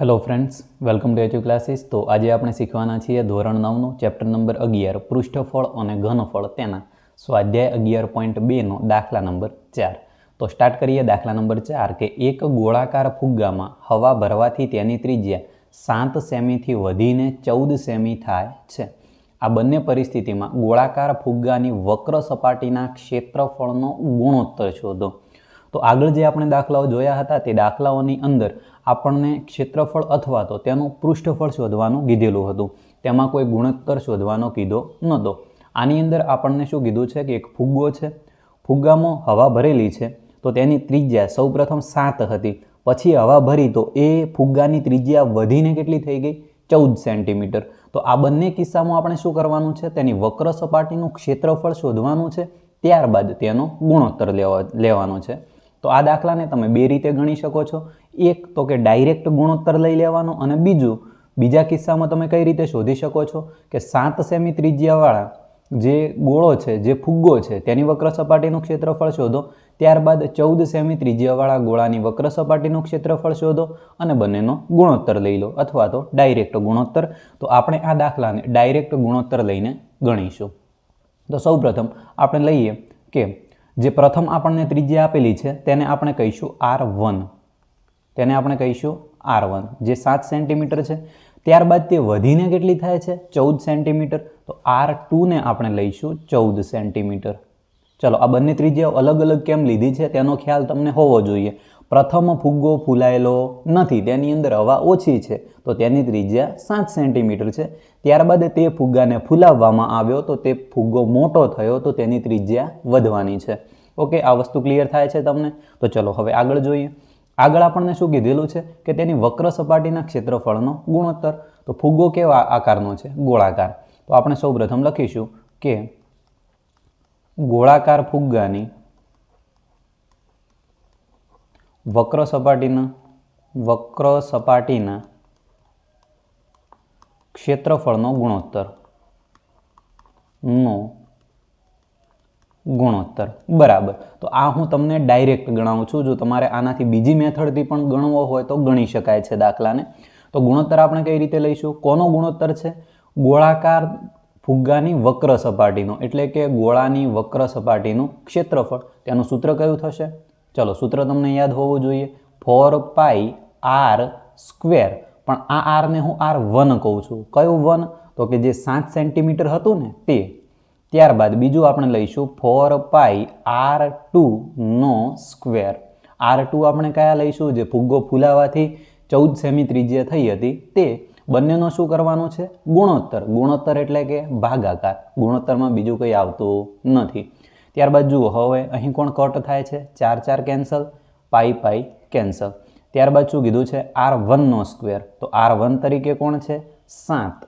Hello friends welcome to HU classes તો આજે આપણે શીખવાના છીએ ધોરણ નવનું ચેપ્ટર નંબર અગિયાર, પૃષ્ઠફળ અને ઘનફળ તેના. સ્વાધ્યાય અગિયાર પોઈન્ટ બેનો દાખલા નંબર ચાર. તો સ્ટાર્ટ કરીએ દાખલા નંબર ચાર કે એક ગોળાકાર ફુગ્ગામાં હવા ભરવાથી તેની ત્રિજ્યા સાત સેમીથી વધીને ચૌદ સેમી થાય છે. આ બંને પરિસ્થિતિમાં ગોળાકાર ફુગ્ગાની વક્ર સપાટીના ક્ષેત્રફળનો ગુણોત્તર શોધો. તો આગળ જે આપણે દાખલાઓ જોયા હતા તે દાખલાઓની અંદર આપણને ક્ષેત્રફળ અથવા તો તેનું પૃષ્ઠફળ શોધવાનું કીધેલું હતું. તેમાં કોઈ ગુણોત્તર શોધવાનો કીધો નહોતો. આની અંદર આપણને શું કીધું છે કે એક ફુગ્ગો છે. ફુગ્ગામાં હવા ભરેલી છે. તો તેની ત્રિજ્યા સૌપ્રથમ સાત હતી. પછી હવા ભરી તો એ ફુગ્ગાની ત્રિજ્યા વધીને કેટલી થઈ ગઈ? ચૌદ સેન્ટીમીટર. તો આ બંને કિસ્સામાં આપણે શું કરવાનું છે? તેની વક્ર સપાટીનું ક્ષેત્રફળ શોધવાનું છે. ત્યારબાદ તેનો ગુણોત્તર લેવા લેવાનો છે. તો આ દાખલાને તમે બે રીતે ગણી શકો છો. એક તો કે ડાયરેક્ટ ગુણોત્તર લઈ લેવાનો અને બીજું, બીજા કિસ્સામાં તમે કઈ રીતે શોધી શકો છો કે સાત સેમી ત્રિજ્યાવાળા જે ગોળો છે, જે ફુગ્ગો છે, તેની વક્ર સપાટીનું ક્ષેત્રફળ શોધો. ત્યારબાદ ચૌદ સેમી ત્રિજ્યાવાળા ગોળાની વક્ર સપાટીનું ક્ષેત્રફળ શોધો અને બંનેનો ગુણોત્તર લઈ લો અથવા તો ડાયરેક્ટ ગુણોત્તર. તો આપણે આ દાખલાને ડાયરેક્ટ ગુણોત્તર લઈને ગણીશું. તો સૌપ્રથમ આપણે લઈએ કે જે પ્રથમ આપણને ત્રિજ્યા આપેલી છે, તેને આપણે કહીશું આર વન. તેને આપણે કહીશું આર વન. જે સાત સેન્ટીમીટર છે, ત્યારબાદ તે વધીને કેટલી થાય છે? ચૌદ સેન્ટીમીટર. તો આર ટુને આપણે લઈશું ચૌદ સેન્ટીમીટર. ચલો, આ બંને ત્રિજ્યાઓ અલગ અલગ કેમ લીધી છે, તેનો ખ્યાલ તમને હોવો જોઈએ. પ્રથમ ફુગ્ગો ફૂલાયેલો નથી, તેની અંદર હવા ઓછી છે, તો તેની ત્રિજ્યા સાત સેન્ટીમીટર છે. ત્યારબાદ તે ફુગ્ગાને ફૂલાવવામાં આવ્યો, તો તે ફુગ્ગો મોટો થયો, તો તેની ત્રિજ્યા વધવાની છે. ઓકે આ વસ્તુ ક્લિયર થાય છે તમને? તો ચલો હવે આગળ જોઈએ. આગળ આપણને શું કીધેલું છે? કે તેની વક્ર સપાટીના ક્ષેત્રફળનો ગુણોત્તર. તો ફુગ્ગો કેવા આકારનો છે? ગોળાકાર. તો આપણે સૌપ્રથમ લખીશું કે ગોળાકાર ફુગ્ગાની વક્ર સપાટીના વક્ર સપાટીના ક્ષેત્રફળનો ગુણોત્તર. નો ગુણોત્તર. બરાબર. તો આ હું તમને ડાયરેક્ટ ગણાવું છું. જો તમારે આનાથી બીજી મેથડથી પણ ગણવો હોય તો ગણી શકાય છે દાખલાને. તો ગુણોત્તર આપણે કઈ રીતે લઈશું? કોનો ગુણોત્તર છે? ગોળાકાર ફુગ્ગાની વક્ર સપાટીનો એટલે કે ગોળાની વક્ર સપાટીનું ક્ષેત્રફળ. તેનું સૂત્ર કયું થશે? ચલો સૂત્ર તમને યાદ હોવું જોઈએ. Four pi r square. પણ આ આરને હું આર વન કહું છું. કયું વન? તો કે જે સાત સેન્ટીમીટર હતું ને તે. ત્યારબાદ બીજું આપણે લઈશું ફોર પાઈ આર ટુ નો સ્ક્વેર. આર ટુ આપણે કયા લઈશું? જે ફુગ્ગો ફૂલાવાથી ચૌદ સેમી ત્રિજ્યા થઈ હતી. તે બંનેનો શું કરવાનું છે? ગુણોત્તર. ગુણોત્તર એટલે કે ભાગાકાર. ગુણોત્તરમાં બીજું કંઈ આવતું નથી. ત્યારબાદ જુઓ, હવે અહીં કોણ કટ થાય છે? ચાર ચાર કેન્સલ પાઈ પાઈ કેન્સલ ત્યારબાદ શું કીધું છે? આર વનનો સ્ક્વેર તો આર વન તરીકે કોણ છે? સાત.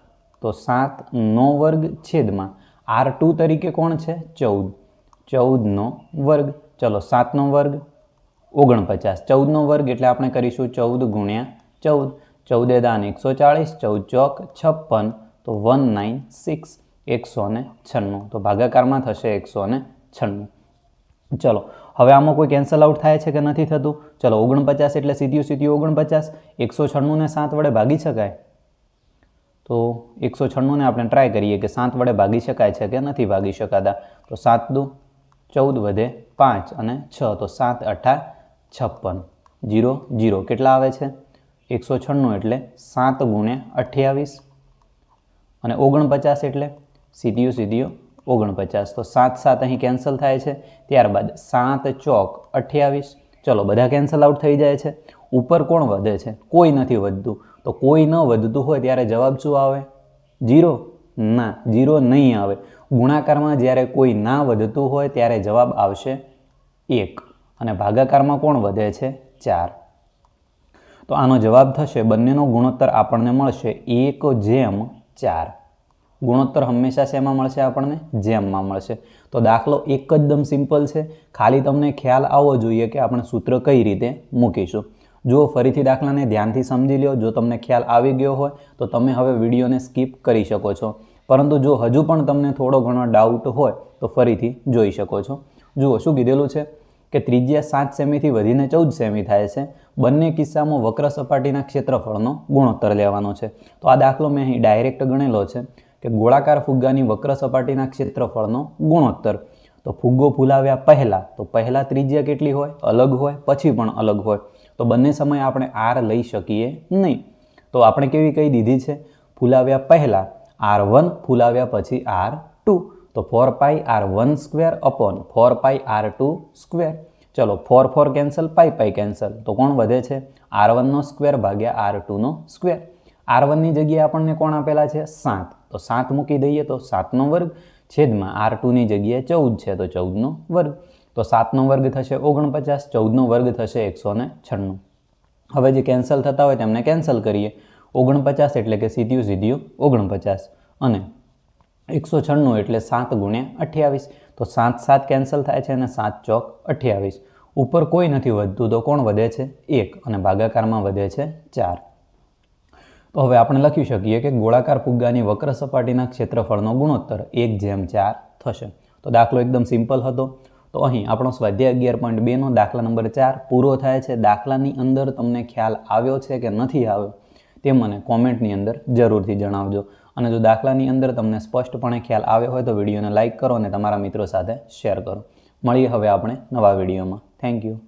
તો સાત નો વર્ગ છેદમાં આર ટુ તરીકે કોણ છે? ચૌદ. ચૌદનો વર્ગ. ચલો સાતનો વર્ગ ઓગણપચાસ. ચૌદનો વર્ગ એટલે આપણે કરીશું ચૌદ ગુણ્યા ચૌદ. ચૌદે દાન એકસો ચાળીસ, ચૌદ ચોક છપ્પન. તો વન નાઇન સિક્સ એકસો ને છન્નું. તો ભાગાકારમાં થશે એકસો ને છન્નું. ચલો, હવે આમાં કોઈ કેન્સલ આઉટ થાય છે કે નથી થતું? ચલો, ઓગણપચાસ એટલે સીધું સીધું ઓગણપચાસ. એકસો છન્નુંને સાત વડે ભાગી શકાય? તો એકસો છન્નુંને આપણે ટ્રાય કરીએ કે સાત વડે ભાગી શકાય છે કે નથી ભાગી શકાતા? તો સાત દુ ચૌદ વધે પાંચ અને છ, તો સાત અઠા છપ્પન. જીરો જીરો કેટલા આવે છે? એકસો છન્નું એટલે સાત ગુણ્યા અઠ્યાવીસ. અને ઓગણપચાસ એટલે સીધીઓ સીધીઓ ઓગણપચાસ. તો સાત સાત અહીં કેન્સલ થાય છે. ત્યારબાદ સાત ચોક અઠ્યાવીસ. ચલો, બધા કેન્સલ આઉટ થઈ જાય છે. ઉપર કોણ વધે છે? કોઈ નથી વધતું. તો કોઈ ન વધતું હોય ત્યારે જવાબ શું આવે? જીરો ના જીરો નહીં આવે. ગુણાકારમાં જ્યારે કોઈ ના વધતું હોય ત્યારે જવાબ આવશે એક. અને ભાગાકારમાં કોણ વધે છે? ચાર. તો આનો જવાબ થશે. બંનેનો ગુણોત્તર આપણને મળશે. એક જેમ ચાર. ગુણોત્તર હંમેશા શેમાં મળશે આપણને? જેમમાં મળશે. તો દાખલો એકદમ સિમ્પલ છે. ખાલી તમને ખ્યાલ આવવો જોઈએ કે આપણે સૂત્ર કઈ રીતે મૂકીશું. જુઓ, ફરીથી દાખલાને ધ્યાનથી સમજી લો જો તમને ખ્યાલ આવી ગયો હોય, તો તમે હવે વિડીયોને સ્કીપ કરી શકો છો. પરંતુ જો હજુ પણ તમને થોડો ઘણો ડાઉટ હોય, તો ફરીથી જોઈ શકો છો. જુઓ, શું કીધેલું છે? કે ત્રિજ્યા સાત સેમીથી વધીને ચૌદ સેમી થાય છે. બંને કિસ્સામાં વક્ર સપાટીના ક્ષેત્રફળનો ગુણોત્તર લેવાનો છે. તો આ દાખલો મેં અહીં ડાયરેક્ટ ગણેલો છે. કે ગોળાકાર ફુગ્ગાની વક્ર સપાટીના ક્ષેત્રફળનો ગુણોત્તર. તો ફુગ્ગો ફૂલાવ્યા પહેલાં, તો પહેલાં ત્રિજ્યા કેટલી હોય? અલગ હોય, પછી પણ અલગ હોય. તો બંને સમયે આપણે આર લઈ શકીએ નહીં. તો આપણે કેવી કહી દીધી છે? ફૂલાવ્યા પહેલાં આર વન, ફૂલાવ્યા પછી આર ટુ. તો four pi R one square upon four pi R two square. ચલો, four four cancel, pi pi cancel. તો કોણ વધે છે? આર વનનો સ્ક્વેર ભાગ્યા આર ટુનો સ્ક્વેર. આર વનની જગ્યાએ આપણને કોણ આપેલા છે? સાત. તો સાત મૂકી દઈએ તો સાતનો વર્ગ છેદમાં આર ટુની જગ્યાએ ચૌદ છે, તો ચૌદનો વર્ગ. તો સાતનો વર્ગ થશે ઓગણપચાસ, ચૌદનો વર્ગ થશે એકસો ને છન્નું. હવે જે કેન્સલ થતા હોય તેમને કેન્સલ કરીએ. ઓગણપચાસ એટલે કે સીધ્યું સીધ્યું ઓગણપચાસ. અને એકસો છન્નું એટલે સાત ગુણ્યા અઠ્યાવીસ. તો સાત સાત કેન્સલ થાય છે અને સાત ચોક અઠ્યાવીસ. ઉપર કોઈ નથી વધતું તો કોણ વધે છે? એક. અને ભાગાકારમાં વધે છે ચાર. તો હવે આપણે લખી શકીએ કે ગોળાકાર ફુગ્ગાની વક્ર સપાટીના ક્ષેત્રફળનો ગુણોત્તર એક જેમ ચાર થશે. તો દાખલો એકદમ સિમ્પલ હતો. તો અહીં આપણો સ્વાધ્યાય અગિયાર પોઈન્ટ બેનો દાખલા નંબર ચાર પૂરો થાય છે. દાખલાની અંદર તમને ખ્યાલ આવ્યો છે કે નથી આવ્યો તે મને કોમેન્ટની અંદર જરૂરથી જણાવજો. અને જો દાખલાની અંદર તમને સ્પષ્ટપણે ખ્યાલ આવ્યો હોય તો વિડીયોને લાઇક કરો અને તમારા મિત્રો સાથે શેર કરો. મળીએ હવે આપણે નવા વિડીયોમાં. Thank you.